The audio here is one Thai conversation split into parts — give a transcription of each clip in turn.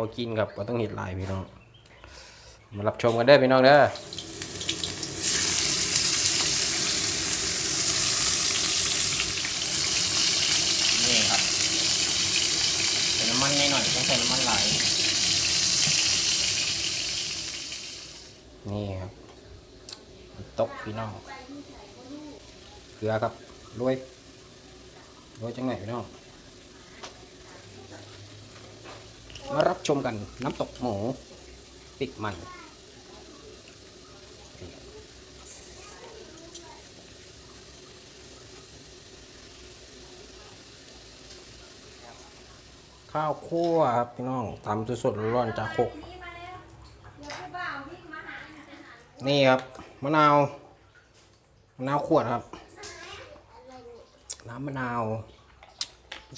อกินครับก็ต้องเห็ดหลายพี่น้อง มารับชมกันเด้อพี่น้องเด้อนี่ครับใส่น้ำมันนิดหน่อยต้องใส่น้ำมันหลายนี่ครับตกพี่น้องเกลือครับโรยโรยจังไหนพี่น้อง มารับชมกันน้ำตกหมูติดมัน ข้าวคั่วครับพี่น้องทำสดๆร้อนจากโคกนี่ครับมะนาวมะนาวขวดครับ น้ำมะนาว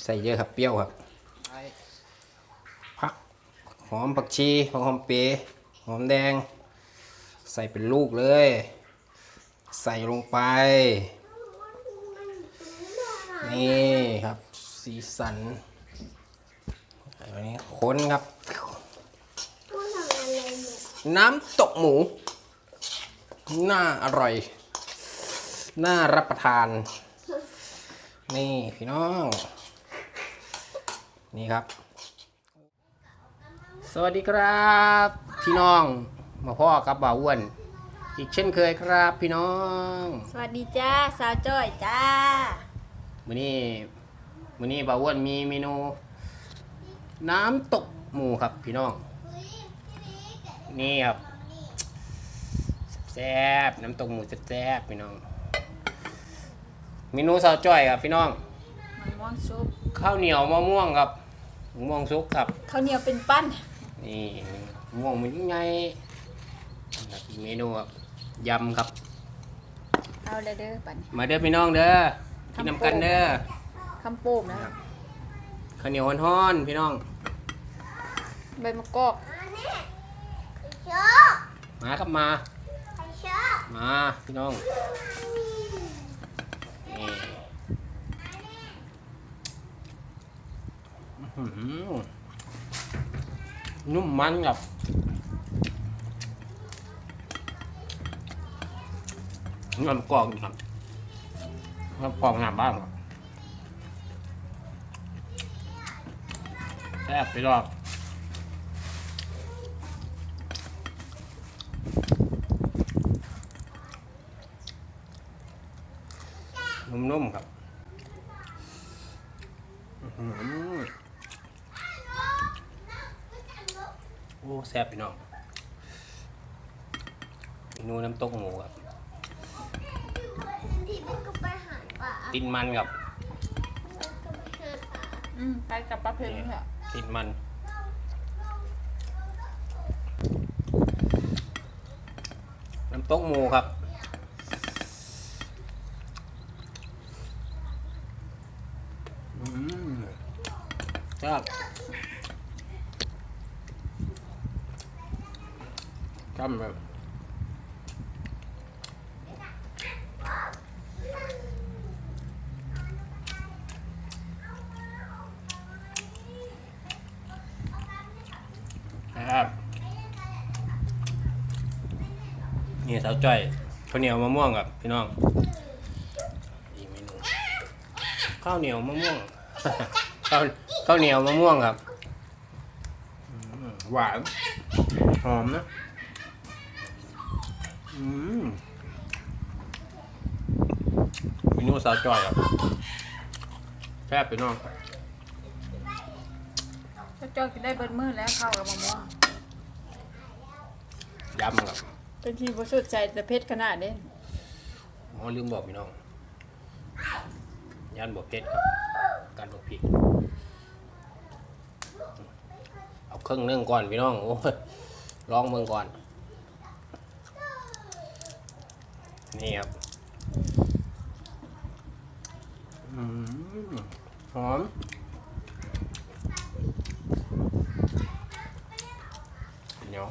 ใส่เยอะครับเปรี้ยวครับ อมผักชีหอมเปรย์หอมแดง ใส่เป็นลูกเลย ใส่ลงไป นี่ครับ สีสันอันนี้ค้นครับ น้ำตกหมู น่าอร่อย น่ารับประทาน นี่พี่น้อง นี่ครับ สวัสดีครับ พี่น้องมาพ่อกับบ่าวอ้วน อีกเช่นเคยครับพี่น้อง สวัสดีจ้าสาวจ้อยจ้ามื้อนี้มื้อนี้บ่าวอ้วนมีเมนู น้ำตกหมูครับพี่น้อง นี่ครับแซ่บๆน้ำตกหมูแซ่บๆพี่น้อง เมนูสาวจ้อยครับพี่น้องมันม่วงซุปข้าวเหนียวมะม่วงครับมะม่วงสุกครับข้าวเหนียวเป็นปั้น นี่มะม่วงมันยังไงครับอีกเมนูครับยำครับ เอาเลยเด้อปันมาเด้อพี่น้องเด้อกินน้ำกันเด้อคำโป่งนะข้าวเหนียวฮ้อนๆพี่น้อง ใบมะกอกมาครับมา มาพี่น้องนี่อื้อหือ นุ่มมันกับนี่มกรองครับมันกรองหนาบ้างครับแซ่บไปรอบนุ่มๆครับอื้อหือ โอ้แซ่บพี่น้องเมนูน้ำตกหมูครับตินมันครับอืมไปกับปลาเพ็งค่ะตินมัน น้ำตกหมูครับ อืมครับ จำแบบนะครับนี่สาวจ้อยข้าวเหนียวมะม่วงกับพี่น้องอีกเมนูข้าวเหนียวมะม่วงข้าวข้าวเหนียวมะม่วงครับหวานหอมนะ อืมเมนูสาวจ้อยครับแซ่บพี่น้องสาวจ้อยกินได้เบิดมือแล้วข้าวกับมะม่วงยำครับเป็นที่บสุดใจแต่เพชรขนาดเด้อ๋อลืมบอกพี่น้องย่านบอกเพชรครับการบอกผิดเอาครึ่งหนึงก่อนพี่น้องโอ้ยลองเมืองก่อน นี่ครับอืมหอมเหนียว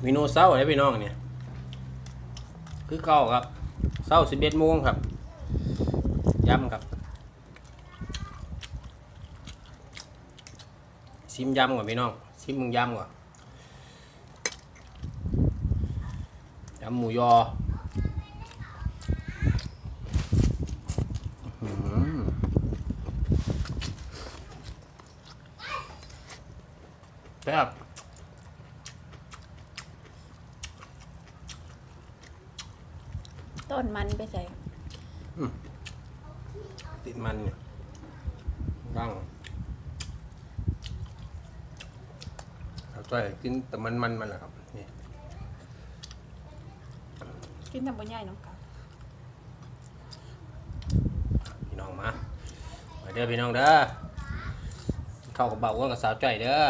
เมนูเศร้าเลยพี่น้องเนี่ย คือเก่าครับเศร้าสิบเอ็ดโมงครับย้ำครับ ซิมย้ำก่อนพี่น้องซิมมึงย้ำก่อนย้ำหมูยออื้อหือแซ่บต้นมันไปใส่ติดมันเนี่ยร่าง เราช่วยกินแต่มันมันมันนะครับนี่กินทำบ่ใหญ่น้องกาพี่น้องมามาเด้อพี่น้องเด้อเข้ากับเบาอ้วนกับสาวจ่อยเด้อ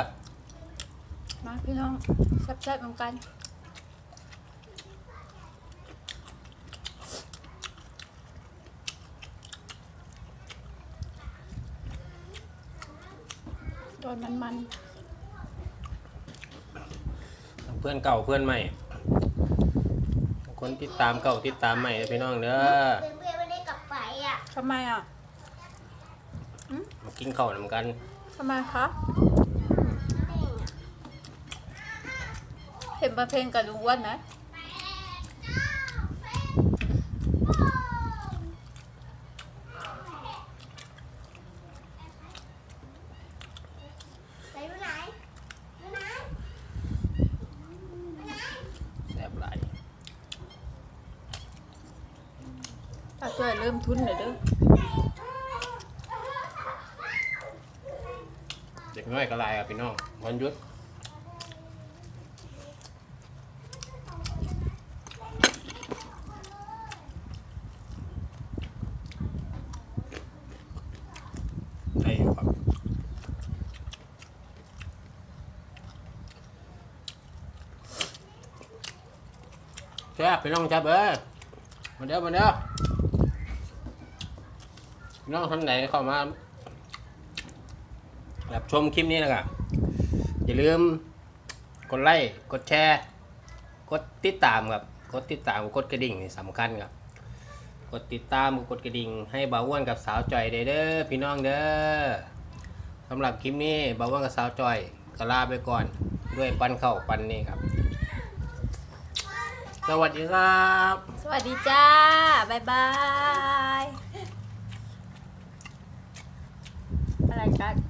มาพี่น้องแซ่บๆเหมือนกันต้นมันมันเพื่อนเก่าเพื่อนใหม่ คนติดตามเก่าติดตามใหม่เด้อพี่น้องเด้อเพื่อนๆไม่ได้กลับไปอะทำไมอะมากินข้าวนำกันทำไมคะเห็นประเพลงกับลุงอ้วนไหม ไหนดูไหนดูไหน แซ่บหลาย ถ้า ช่วยเริ่มทุนหน่อยเด้อเด็กน้อยก็ลายอะพี่น้องวันหยุดได้อยู่ครับแซ่บพี่น้องแซ่บเอ้ยมาเด้อมาเด้อพี่ น้องท่านไหนเข้ามารับชมคลิปนี้นะครับอย่าลืมกดไลค์กดแชร์ กดติดตามครับกดติดตามกดกระดิ่งนี่สำคัญครับกดติดตามกดกระดิ่งให้บ่าวอ้วนกับสาวจอยเด้อพี่น้องเด้อสำหรับคลิปนี้บ่าวอ้วนกับสาวจอยก็ลาไปก่อน ด้วยปันเข้าปันนี้ครับ สวัสดีครับ สวัสดีจ้า บ๊ายบาย อะไรกัน